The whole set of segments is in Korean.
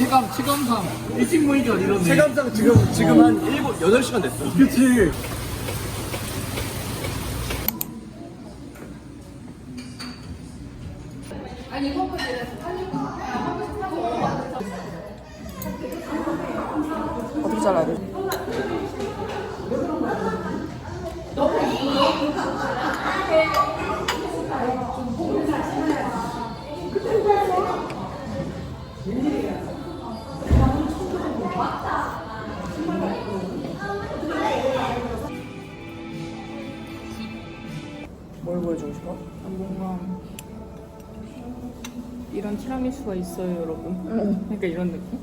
체감 체감상 일찍 모이죠 이러네. 체감상 지금 지금 한 7, 8시간 됐어. 그치. 어떻게 잘라야 돼? 뭘 티라미수가 있어요, 여러분. 응. 그러니까 이런 느낌?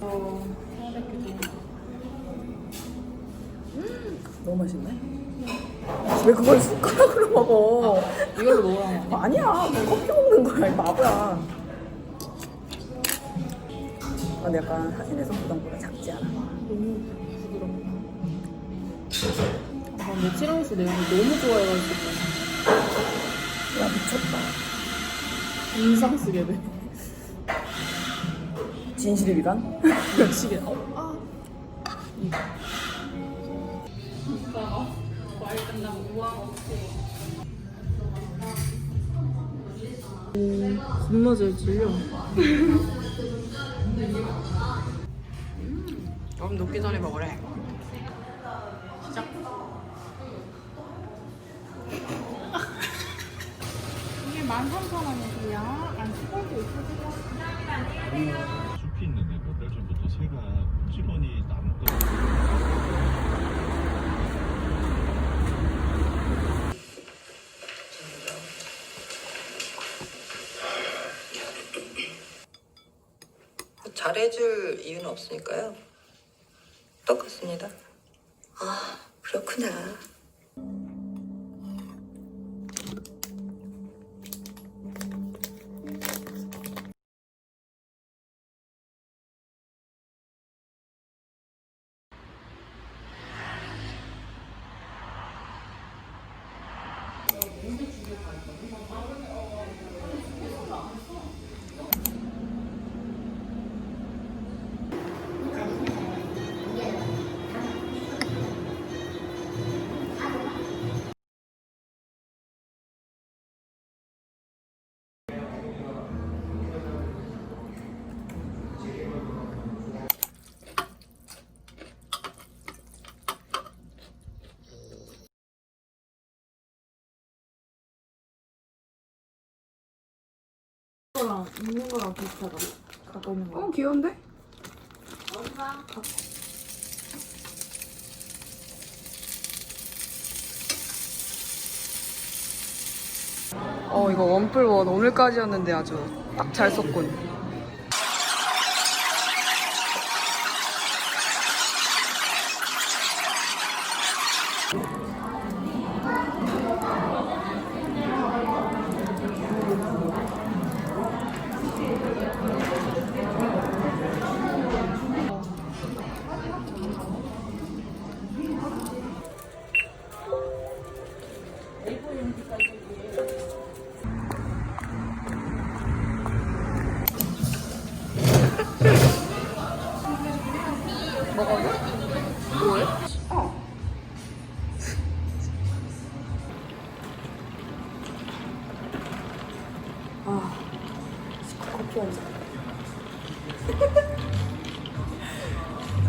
어, 너무 맛있네. 왜 그걸 숟가락으로 먹어? 이걸로 먹으라고. 아니야, 뭐 커피 먹는 거야, 이 바보야. 근데 약간 사진에서 보던 거랑 작지 않아. 너무 부드럽다. 아, 근데 티라미수 내가 너무 좋아해가지고 야, 미쳤다. 인상 쓰게 돼. 진실의 미간? 미치게. 어, 아. 이따가 과일 끝나고 우왕 오, 겁나 잘 질려. 너무 녹기 전에 먹으래. 이게 13,000원이고요. 안 스포도 있으세요? 숲이 있는데 몇 달 전부터 새가 찌번이 나무가 잘해줄 이유는 없으니까요. 똑같습니다. 아, 그렇구나. 있는 거랑 비슷하다. 갖고 있는 거. 어, 귀여운데? 어, 이거 원뿔원 오늘까지였는데 아주 딱 잘 썼군.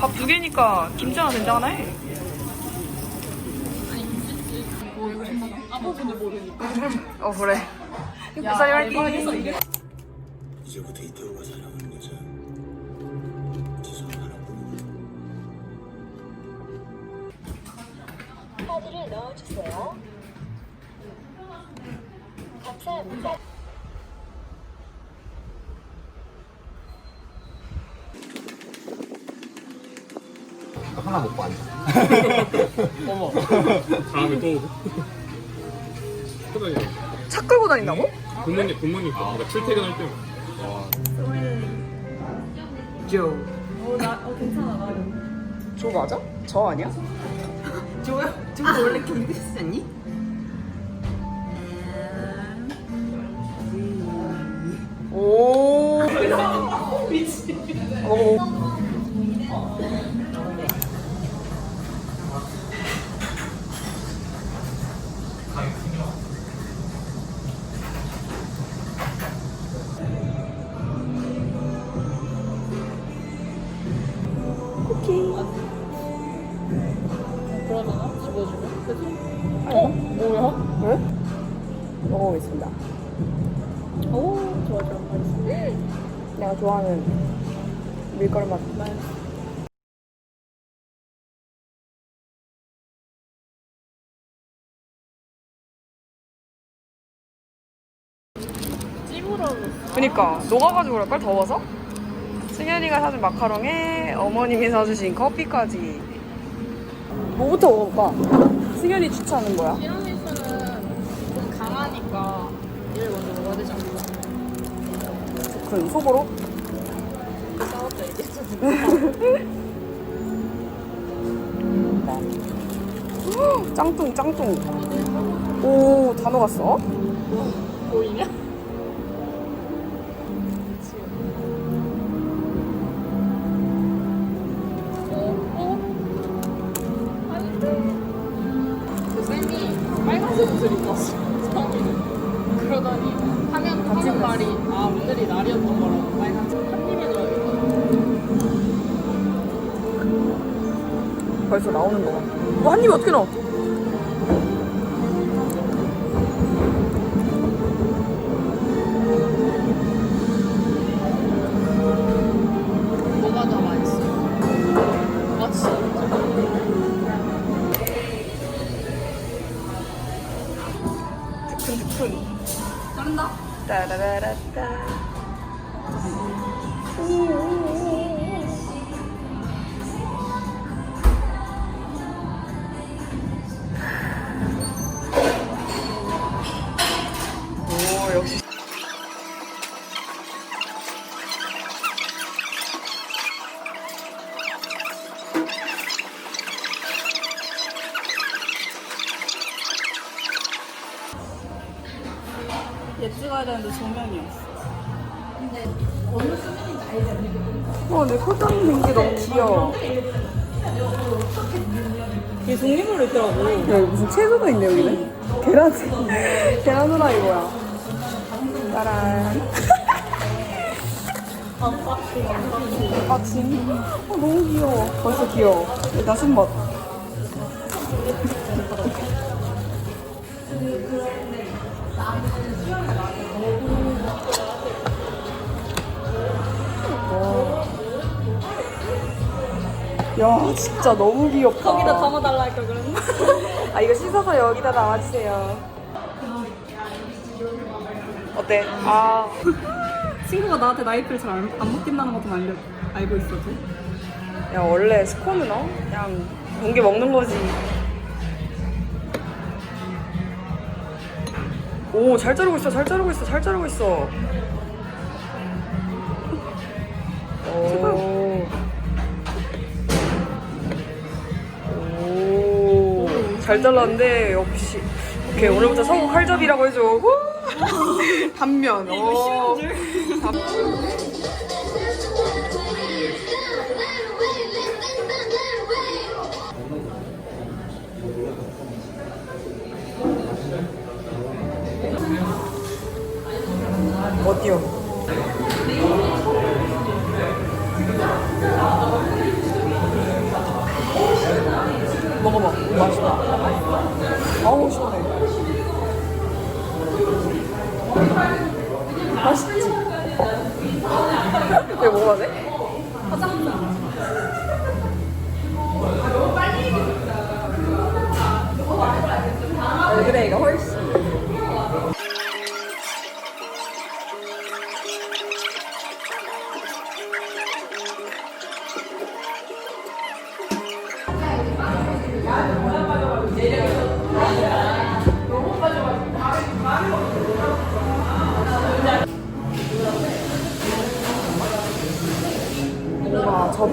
밥 두 개니까 김치 하나 된장하네. 아버분을 모르니까. 어 그래. 뱃살이 화이팅. 이제부터 이태호가 사랑하는 여자 지성 하나뿐이야 카드를 넣어주세요. 감사합니다. 하나 먹고 앉아. 어머. 다음에 또 초등이 차 끌고 다닌다고? 굿모닝 굿모닝 그러니까 출퇴근할 때 조. 어, 나, 어, 괜찮아. 나. 저 맞아? 저 아니야? 조야? 조 원래 경기 도시지 않니? 오. 오. 먹어보겠습니다. 오, 좋아, 좋아. 맛있어. 내가 좋아하는 밀가루 맛. 그니까 녹아가지고 그럴걸 더워서? 승현이가 사준 마카롱에 어머님이 사주신 커피까지 뭐부터 먹을까? 승현이 추천하는 거야? 강하니까 얘를 먼저 먹어야 되지 않나? 그 속으로? 싸웠다, 이제. 짱뚱 짱뚱 오 다 녹았어? 보이냐? 벌써 나오는 거야 어, 한 입에 어떻게 넣어? 얘 찍어야 되는데 조명이 없어. 와, 내 포장이 된게 너무 귀여워. 얘 종류별로 있더라고. 야, 여기 무슨 채소가 있네, 여기는. 계란, 계란 후라이거야. 짜란. 아침. 어, 너무 귀여워. 벌써 귀여워. 일단 손맛. 야, 진짜 너무 귀엽다. 거기다 담아달라 할까 그랬나? 아 이거 씻어서 여기다 담아주세요. 어때? 아 친구가 나한테 나이프를 잘 안 먹긴다는 것도 알려, 알고 있어도. 야 원래 스콘은 어 그냥 공개 먹는 거지. 오 잘 자르고 있어 잘 자르고 있어 잘 자르고 있어. 오. 오. 잘 잘랐는데 역시 오케이 오늘부터 서구 칼잡이라고 해줘. 후! 단면. 이 거 쉬운 줄.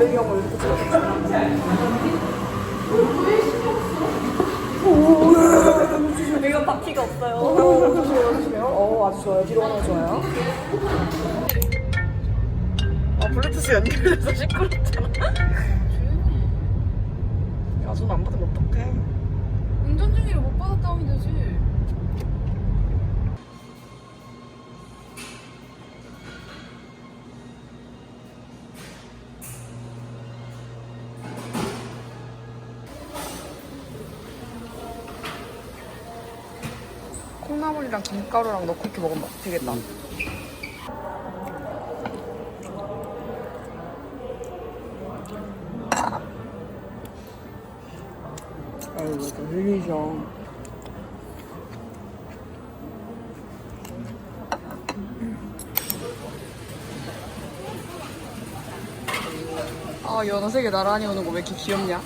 배경을 이렇게 찍어줬어. 이거 바퀴가 없어요. 어, 조심해요, 조심해요. 어, 아주 좋아요. 뒤로 가는 거 좋아요. 아, 블루투스 연결돼서 시끄럽잖아. 야, 손안 받으면 어떡해. 운전 중이라 못 받았다면 되지. 콩나물이랑 김가루랑 넣고 이렇게 먹으면 되겠다. 아이고, 또 흘리죠. 아, 연어 세개 나란히 오는 거 왜 이렇게 귀엽냐?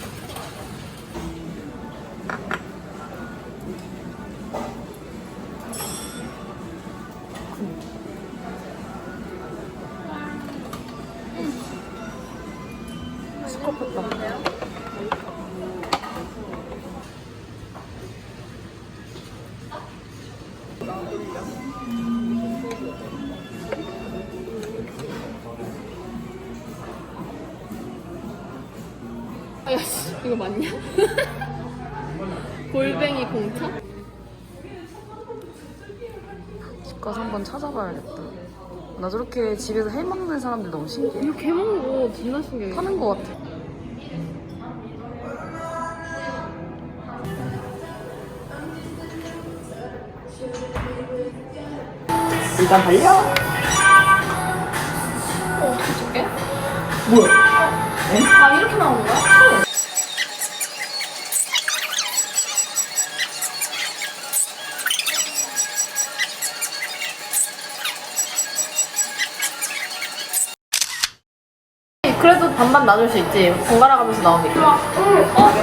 집 가서 한번 찾아봐야겠다. 나 저렇게 집에서 해 먹는 사람들 너무 신기해. 이거 개먹는 거 존나 신기해. 하는 거 같아. 일단 달려. 어떻게? 뭐야? 아 이렇게 나오는 거야? 그래도 반반 나눌 수 있지. 번갈아 가면서 나오니까. 아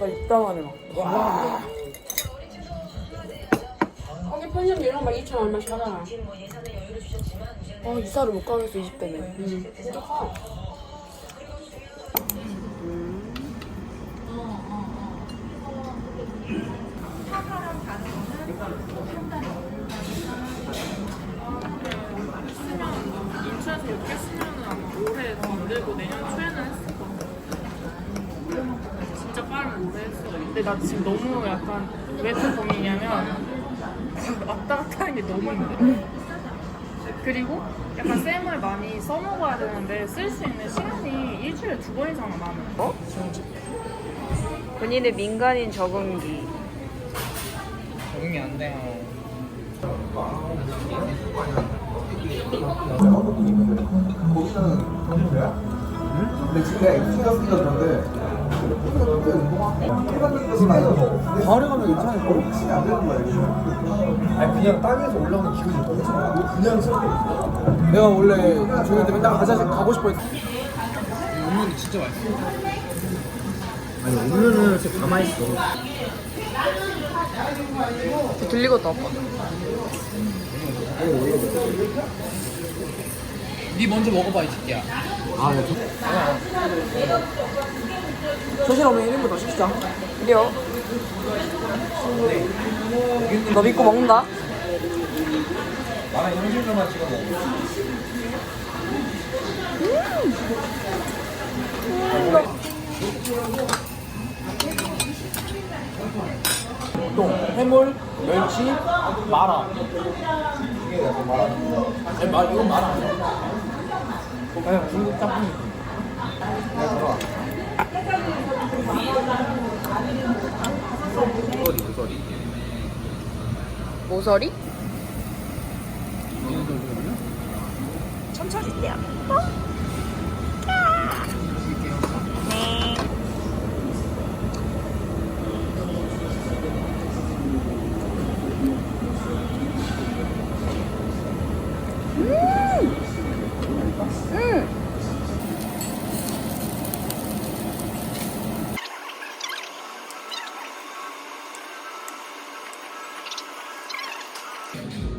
빠 이따만해 막. 와. 거기 편의점 이런 거 2천 얼마씩 하잖아. 아 이사를 못 가겠어 20대면. 진짜 커. 인천에서 이렇게 쓰면은 아마 올해 안 되고 내년 초에는 했을 거야. 했어. 근데 나 지금 너무 약간 왜그 고민이냐면 왔다 갔다 하는 게 너무 힘들어. 그리고 약간 쌤을 많이 써먹어야 되는데 쓸 수 있는 시간이 일주일에 두 번이잖아 나는. 어? 본인의 민간인 적응기. 적응이 안 돼요. 근데 지금 내가 입수가 쓰기가 그 런데 발음하면 괜찮을 거 혹시 안 되는 거야 이거 아니 그냥 땅에서 올라오는 기분이 있거든 그냥 서 내가 원래 중일 때 맨날 가자 가고 싶어 했 음료는 진짜 맛있어. 아니 오늘은 진짜 가만히 있어. 들리겠다 아빠 니 먼저 먹어봐 이 새끼야. 아 네. 조실 오면 1인분 더 시키자 그래요 너 믿고 먹는다 나는 현실감만 찍어 먹어 또 해물, 멸치, 마라. 이게 약간 마라. 아니 마 이건 마라 아니야. 그냥 중국 짬뽕. 내가 들어와. 무서리 무서리. 모서리? 어 때?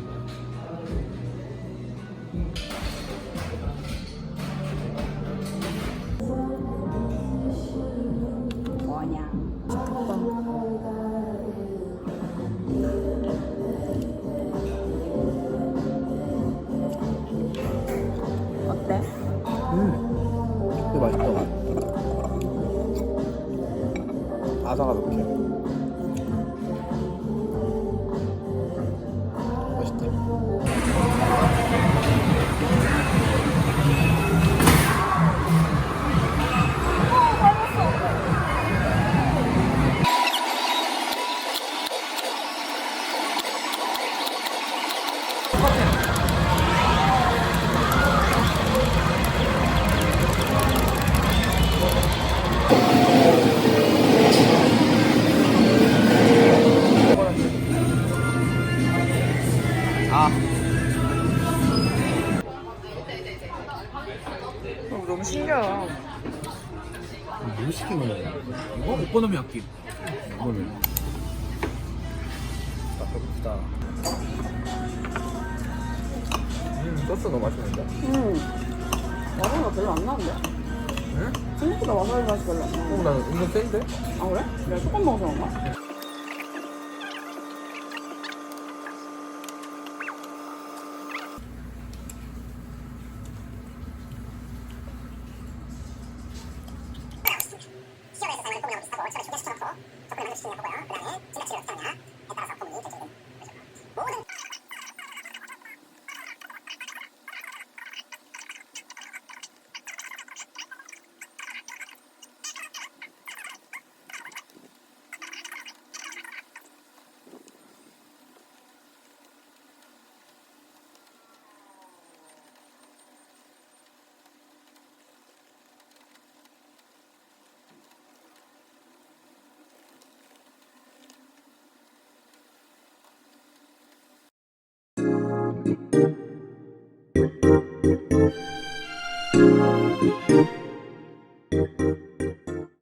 이거를. 딱 배고프다. 음, 소스 너무 맛있는데? 음 와사비가 별로 안 나는데? 응? 생각보다 와사비 맛이 별로 안 나. 어, 나 은근 센데? 아 그래? 내가 조금 먹어서 그런가?